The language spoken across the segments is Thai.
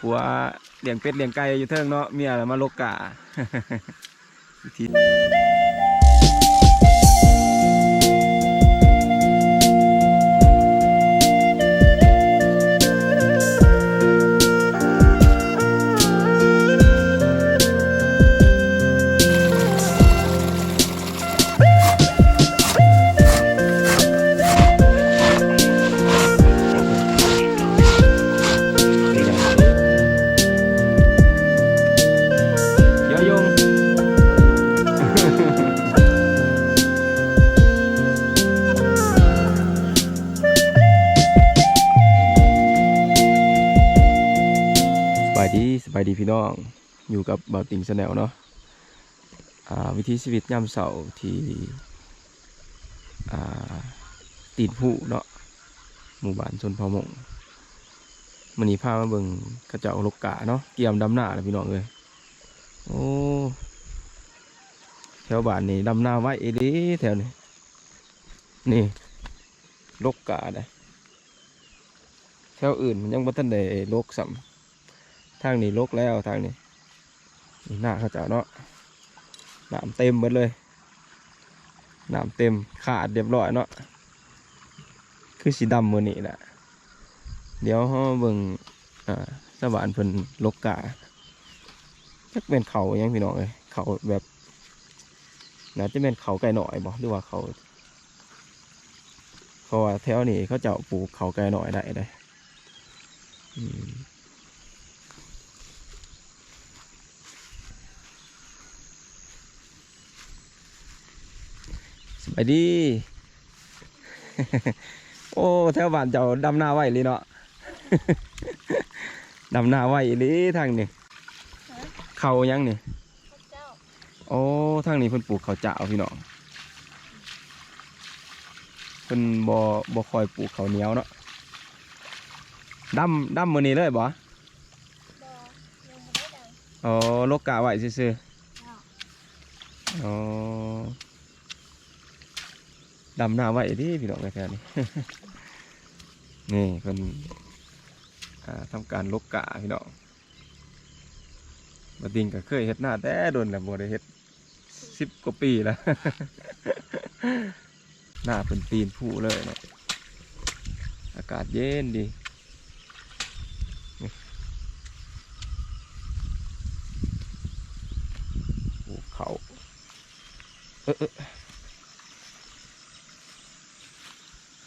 ผัวเลี้ยงเป็ดเลี้ยงไก่อยู่เทิงเนาะเมียมาลกกา น้องอยู่กับเบาติงสแนลเนาะวิถีชีวิตย่ำเสาที่ตีนผู้เนาะหมู่บ้านชนเผ่ามงมันนี้พามาเบิ่งกระเจ้าลกกาเนาะเกี่ยมดำหน้าเลยพี่น้องเลยโอ้แถวบ้านนี่ดำหน้าไว้เอหลีแถวนี้นี่ลกกาได้แถวอื่นมันยังบ่ทันได้ลกสัม ทางนี้ลกแล้วทางนี้นี่หน้าเขาเจ้าเนาะน้ำเต็มหมดเลยน้ำเต็มขาดเรียบร้อยเนาะคือสีดำมือนี่แหละเดี๋ยวเขาเบิ่งอ่าสวานเพิ่นลกกาจักเป็นเขาหยังพี่น้องเลยเขาแบบน่าจะเป็นเขาไก่หน่อยบ่หรือว่าเขาเพราะว่าแถวนี้เขาเจ้าปลูกเขาไก่หน่อยได้ได้อืม สบายดี โอ้แถวบ้านเจ้าดำนาไว้เลยเนาะ ดำนาไว้เลยทางนี้เขายังนี่เจ้าโอ้ทางนี้เพิ่นปลูกข้าวเจ้าพี่น้องเพิ่นบ่บ่คอยปลูกข้าวเหนียวเนาะดำดำมื้อนี้เลยบ่บอยังไม่ได้ดังอ๋อลกกะไว้ซื่อเจ้าๆอ๋อ ดำหน้าไว้ดิพี่น้องแถวนี้นี่เป็นทำการลกกะพี่น้องบดิงก็เคยเห็ดหน้าแต่โดนแล้วบ่ได้เห็ดสิบกว่าปีแล้ว หน้าเป็นตีนผู้เลยเนาะอากาศเย็นดีนี่ภูเขาเออเออ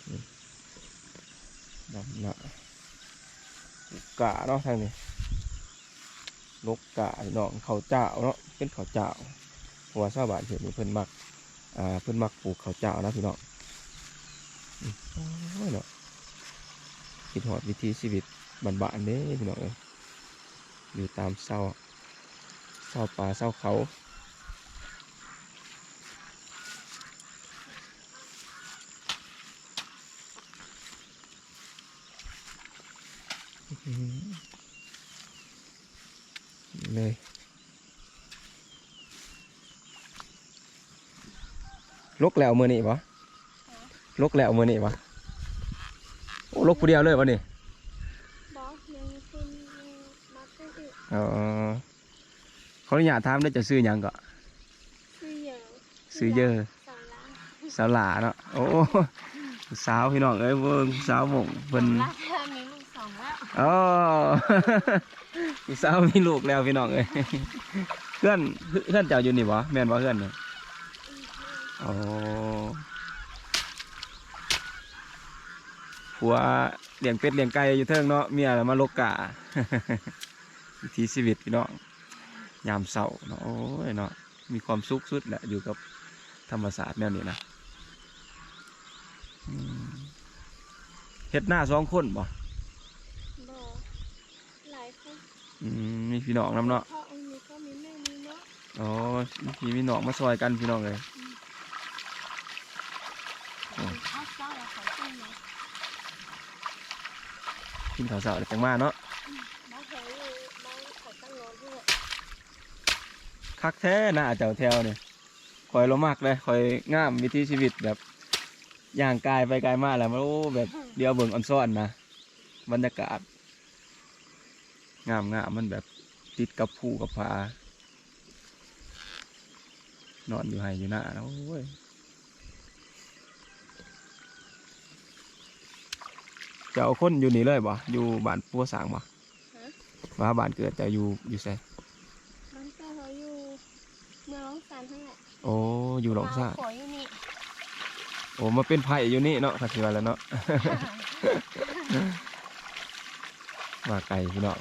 นี่ดำหน้าภู กาเนาะทางนี้ลกกาพี่น้องเขาเจ้าเนาะเป็นเขาเจ้าเพราะว่าชาวบ้านเห็นนี่เพิ่นมักอ่าเพิ่นมักปลูกเขาเจ้านะพี่น้องโอ้ยเนาะคิดหอดวิถีชีวิตบ้านๆเด้พี่น้องเอ้ยอยู่ตามเศร้าเศร้าป่าเศร้าเขาอื้อหือ เลยลกแล้วมือนี่ปะลกแล้วมือนี่ปะโอ้ลกผู้เดียวเลยวะนี่บอกยังคุณมาซื้ออีกเออเขาอนุญาตถามได้จะซื้อหยังก็ซื้อเยอะซื้อเยอะสาระสาวหลาเนาะโอ้สาวพี่น้องเอ้ยเบิ่งสาวหมงเพิ่นรักเธ องแล้วอ๋อสาวมีลูกแล้วพี่น้องเอ้ยเพื่อนเพื่อนเจ้าอยู่นี่บ่แม่นบ่เพื่อนนี่อ๋อผัวเลี้ยงเป็ดเลี้ยงไก่อยู่เทิงเนาะเมียมาลกกาวิถีชีวิตพี่น้องยามเศร้าเนาะโอ้ยเนาะมีความสุขสุดแหละอยู่กับธรรมศาสตร์แนวนี้นะเฮ็ดหน้าสองคนบ่ บอกหลายคน อืมมีพี่น้องนํเนาะพ่อองค์นี้ก็มีแม่มีเนาะอ๋อมีพี่มีน้องมาซอยกันพี่น้องเลยข้าวเจ้าเราขอซื้อเนาะกินข้าวเสาร์จังมาเนาะมาเถอะมาขอตั้งรอด้วยคักแท้หน้าเจ้าแถวเนี่ยคอยเรามากเลยคอยงามวิถีชีวิตแบบย่างกายไปกายมาแล้วมันโอ้แบบเดียวเบิ่งออนซ่อนนะบรรยากาศ งามงามมันแบบติดกับภูกับผานอนอยู่ไห้อยู่หน้านะโอ้ยจะเอาคนอยู่นี่เลยบ่อยู่บ้านปัวสางบ่ว่าบ้านเกิดจะอยู่อยู่ไสบ้านเจ้าเขาอยู่เมืองร้องสานทั้งแหละโอ้อยู่หลองซ่าขออยู่นี่โอ้มาเป็นไผ่อยู่นี่เนาะคัสิว่าแล้วเนาะว่าไกลพี่น้อง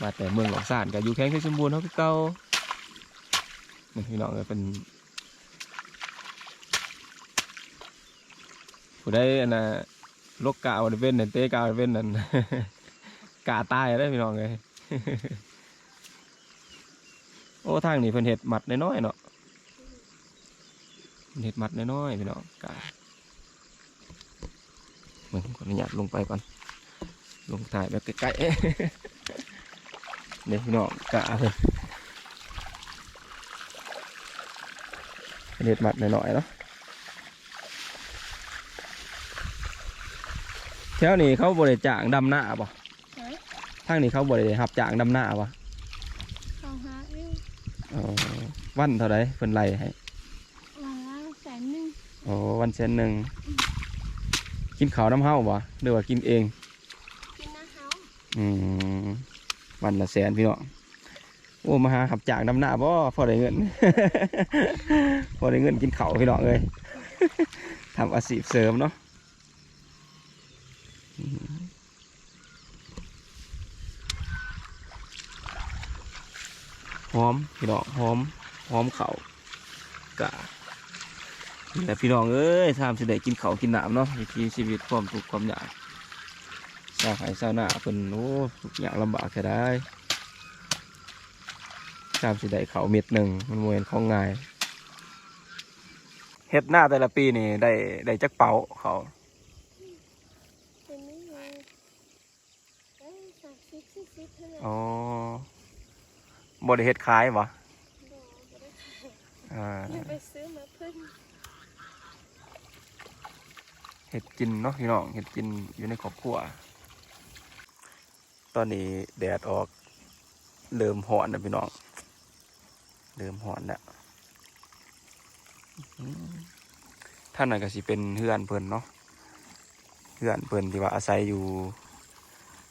ว่าแต่เมืองหลงซานก็อยู่แข้งเพชรบูรณ์เขาคือเก่านี่พี่น้องก็เป็นผู้ได้อันน่ะลกกาวเว้นนั่นเตะกาวเว้นนั่นกาตายได้อพี่น้องเลยโอ้ทางนี้เพิ่นเห็ดหมัดน้อยๆเนาะเพิ่นเห็ดหมัดน้อยๆพี่น้องกาเหมือนขออนุญาตลงไปก่อนลงถ่ายแบบใกล้ๆ เนี่ยพี่น้องกะเลยเด็ดหมัดหน่อยๆเนาะแถวนี้เขาบริจางดำหน้าป่ะเฮ้ยทางนี้เขาบริหับจางดำหน้าป่ะเขาหาอยู่อ๋อวันเท่าไรเพิ่นไล่ให้วันละแสนหนึ่งอ๋อวันเซนหนึ่งกินข้าวน้ำเฮ้าป่ะหรือว่ากินเอง กินนะเขาอืม วันละแสนพี่น้องโอ้มาหาขับจากดำหน้าบ่พอได้เงิน พอได้เงินกินเขาพี่น้องเลยทำอาชีพเสริมเนาะหอมพี่น้องหอมหอมเขากะแต่พี่น้องเอ้ยทำสิได้กินเขากินน้ำเนาะวิถีชีวิตความทุกข์ความยาก ชาวไห่ชาวนาเป็นโอ้ทุกอย่างลำบากแค่ได้ตามสิได้เขาวเม็ดหนึ่งมันมวนของง่ายเฮ็ดหน้าแต่ละปีนี่ได้ได้จักเป๋าเขาเป็นไม่อยู่เอ้ยสามสิบสี่สิบเท่านั้นอ๋อบ่ได้เฮ็ดขายบ่บอกบ่ได้อ่าอย่าไปซื้อมาเพิ่นเฮ็ดกินเนาะพี่น้องเฮ็ดกินอยู่ในครอบครัว ตอนนี้แดดออกเริ่มหอนนะพี่น้องเริ่มหอนแล้วท่านนั่นก็สิเป็นเฮือนเพิ่นเนาะเฮือนเพิ่นที่ว่าอาศัยอยู่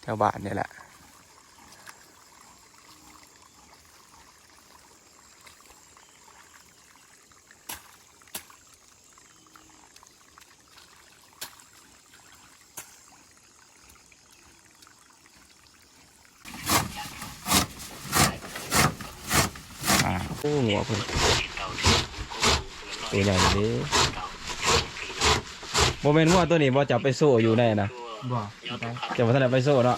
แถวบ้านเนี่ยแหละ หัวเพิ่นตัวใหญ่เลยโมเมนต์หัวตัวนี้บ่จับไปโซ่อยู่แน่นะบ่จะมาท่านได้ไปโซ่เนาะ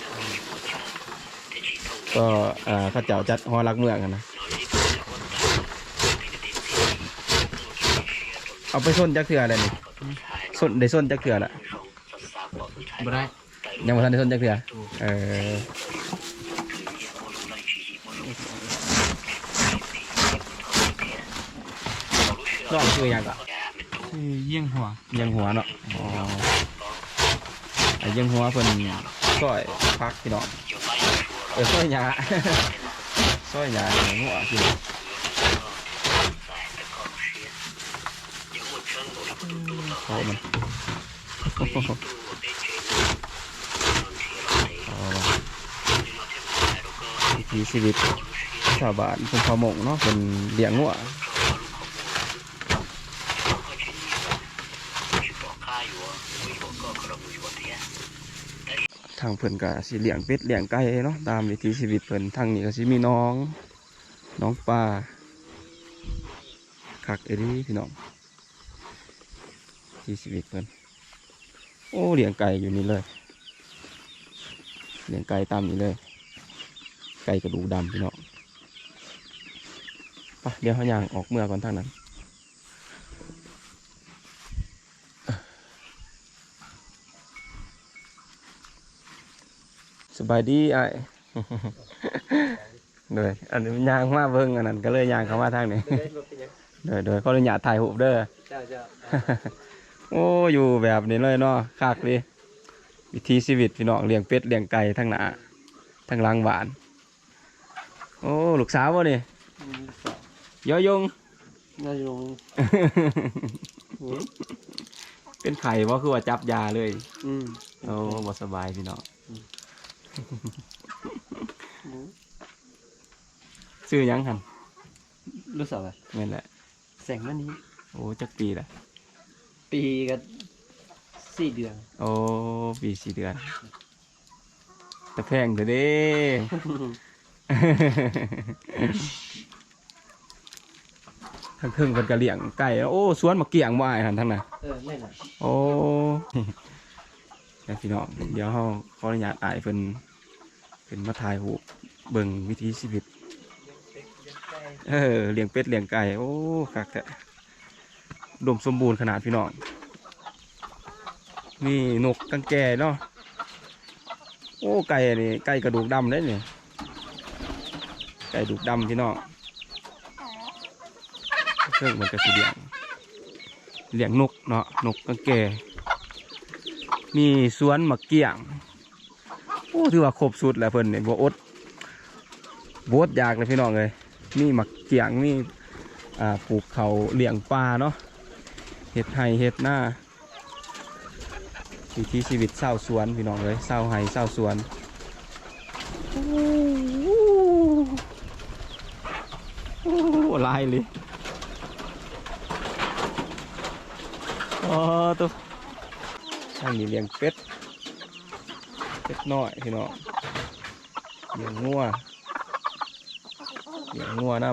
ก็อ่าเข้าเจ้าจัดหอรักเมืองกันนะเอาไปส้นจักเถื่ออะไรนี่ส้นได้ส้นจักเถื่อละบ่ได้ยังบ่ทันได้ส้นจักเถื่อเออ น้องคือหยังก็คือเยี่ยงหัวยังหัวเนาะอ๋อไอ้ยังหัวเพิ่นซอยพักพี่น้องเออซอยหยา ซอยหยาหัวพี่น้องเขามันเอาล่ะวิถีชีวิตชาวบ้านเป็นพอมงเนาะเป็นเลี้ยงหัวางเพิ่นก็สิเลี้ยงเป็ดเลี้ยงไก่เนาะตามวิถีชีวิตเพิ่นทางนี้ก็สิมีน้อง น้องปลาคักเอรีพี่น้องวิถีชีวิตเพิ่นโอ้เลี้ยงไก่อยู่นี่เลยเลี้ยงไก่ตามนี้เลย ไก่กระดูกดำพี่น้องไปเดี๋ยวเขาย่างออกเมื่อก่อนทางนั้น สบายดีไอ้โดยอันนี้ยางมาเบิ่งอันนั้นก็เลยยางเข้ามาทางนี้โดยโดยขออนุญาตถ่ายรูปเด้อเจ้าเจ้าโอ้อยู่แบบนี้เลยเนาะคักดิวิถีชีวิตพี่น้องเลี้ยงเป็ดเลี้ยงไก่ทั้งหน้าทางหลังหวาน โอ้ลูกสาววะนี่ยอยงนายงเป็นไข่ว่าคือว่าจับยาเลย อืมโอ้บ่สบายพี่น้อง ชื่อหยังหันรู้สึกอะไรแม่นแหละแสงมันนี้ โอ้จักปีละปีกับสี่เดือน โอ้ปีสี่เดือนตะแพงเถอะเด้ทางครึ่งเพิ่นก็เลี้ยงไก่โอ้สวนมะเกี่ยงบ่อายหันทั้งนั้นเออแม่นอะโอ้ แล้วพี่น้องเดี๋ยวเฮาขออนุญาตอายเพิ่นเป็นมาถ่ายรูเบิ่งวิถีชีวิตเออเลี้ยงเป็ดเลี้ยงไก่โอ้คักแท้อุดมสมบูรณ์ขนาดพี่น้องนี่นกกังแกเนาะโอ้ไก่นี่ไก่กระดูกดำเลยนี่ไก่ดูกดำพี่น้องเครื่องมันก็สีเลี้ยงเลี้ยงนกเนาะนกกังแก มีสวนมะเกี่ยงโอ้ถือว่าครบสุดแล้วเพิ่นเนี่ยบ่อดบ่อดอยากเลยพี่น้องเลยมีมักเกียงมีอ่าปลูกเขาเลี้ยงปลาเนาะเห็ดไห่เห็ดหน้าวิถีชีวิตเศร้าสวนพี่น้องเลยเศร้าไห่เศร้าสวนโอ้โหโอ้โหลายเลยอ๋อตัว ทางนี้เลี้ยงเป็ด เป็ดน้อยพี่น้องเลี้ยงงัวเลี้ยงงัวน้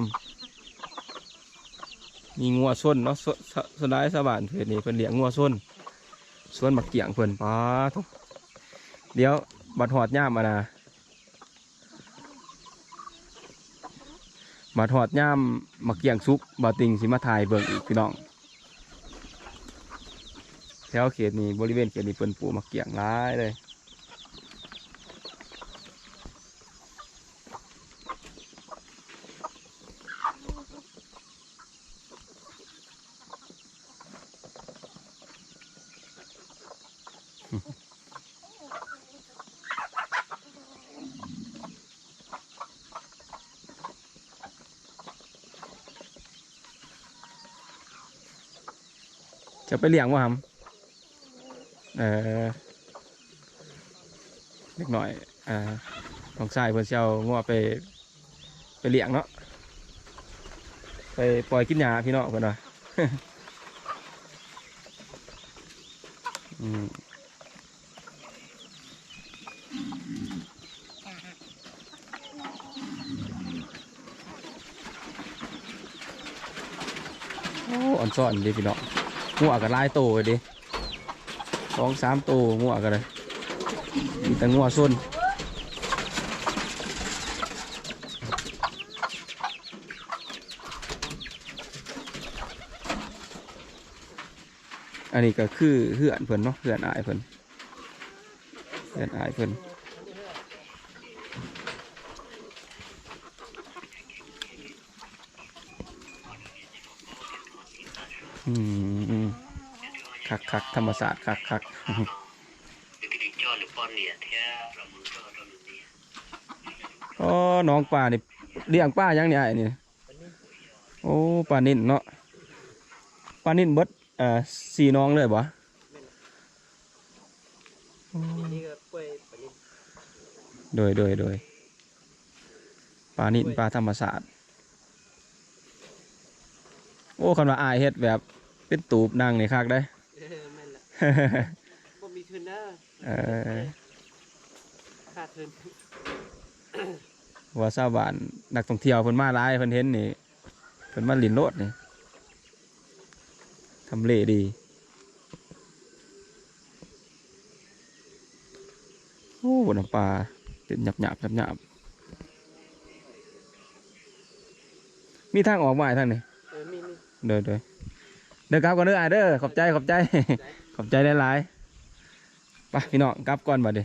ำมีงัวส้นเนาะสสสไลด์สบานเพื่อนนี่เพิ่นเลี้ยงงัวส้นส่วนบักเกี่ยงเพิ่นป้าทุกเดี๋ยวบัดหอดย่ามมานะบัดหอดย่ามมักเกี่ยงซุกบาติงสิมาถ่ายเบิ่งอีกพี่น้อง แถวเขตนี้บริเวณเขตนี้เพิ่นปลูกมักเกี่ยงหลายเลยจะไปเลี้ยงวะครับ เออเล็กหน่อยอ่าของชายเพิ่อนเชียวงัวไปไปเลี้ยงเนาะไปปล่อยกินหญ้าพี่น้องเพิ่นว่าอืมโอ้อ่อนซ่อนดีพี่น้องงัวกับลายโตเลยดิ สองสามโตงัวกันเลยมีแต่งัวส้นอันนี้ก็คือเหือนเพิ่นเนาะเหือนอายเพิ่นเหือนอายเพิ่นอืม คักคักธรรมศาสตร์คักคัก cho được con nịa thế rồi muốn cho cho được nịa อ๋อน้องป่านี่เลี้ยงป้ายังเนี่ยไอ้นี่โอ้ปลานิ่นเนาะปลานิ่นเบิดเอ่อสี่น้องเลยบ่นี่ก็กล้วยปนิโดยโดยโดยปลานิ่นปลาธรรมศาสตร์โอ้คำว่าอายเฮ็ดแบบเป็นตูบนั่งนี่คักได้เออแม่นละ บ่มีทุนนะเออขาดทุนว่าชาวบ้านนักท่องเที่ยวเพิ่นมาหลายเพิ่นเห็นนี่เพิ่นมาลินโลดนี่ทำเลดีโอ้น้ำปลาเป็นหยับหยับหยับหยับมีทางออกมาให้ทางนี้เออมีมีเดินเดินเดินกลับก่อนเด้ออะเด้อขอบใจขอบใจ ขอบใจหลายๆไปพี่น้องกลับก่อนบัดเด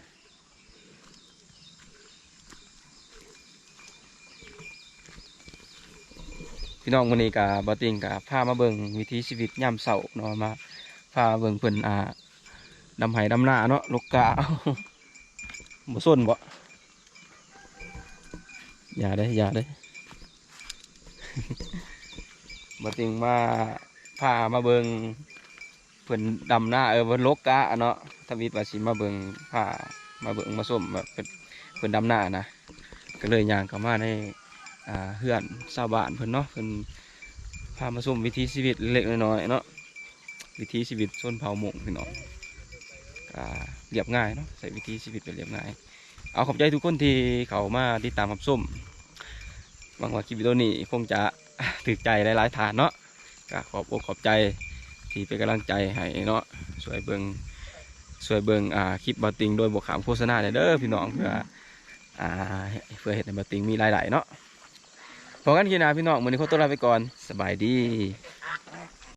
พี่น้องวันนี้กับบอติงกับพามาเบิ่งวิถีชีวิตย่ำเสาเนาะมาพาเบิ่งเพิ่นอ่าดำไห้ดำหน้าเนาะลูกกาบ่ส้นบ่อย่าได้อย่าได้มาติงมาพามาเบิง เพิ่นดำหน้าเออเพิ่นลกกะเนาะทวิตว่าสิมาเบิงพามาเบิงมาส้มแบบเป็นเพิ่นดำหน้านะก็เลยย่างเข้ามาในอ่าเฮือนชาวบ้านเพิ่นเนาะเพิ่นพามาส้มวิถีชีวิตเล็กๆน้อยๆเนาะวิถีชีวิตชนเผ่าหมงพี่น้องอ่าเรียบง่ายเนาะใส่วิถีชีวิตไปเรียบง่าย เอาขอบใจทุกคนที่เขามาติดตามรับส้มหวังว่าคลิปวิดีโอนี้คงจะถึกใจหลายๆฐานเนาะก็ขอบอกขอบใจ ที่เป็นกำลังใจให้เนาะสวยเบิงสวยเบิงอ่าคลิปบาติงโดยบวกขามโฆษณาเด้อพี่น้องเพื่ออ่าเพื่อเห็นในบาติงมีรายได้เนาะพอกันกินนะพี่น้องมื้อนี้ขอตัวลาไปก่อนสบายดี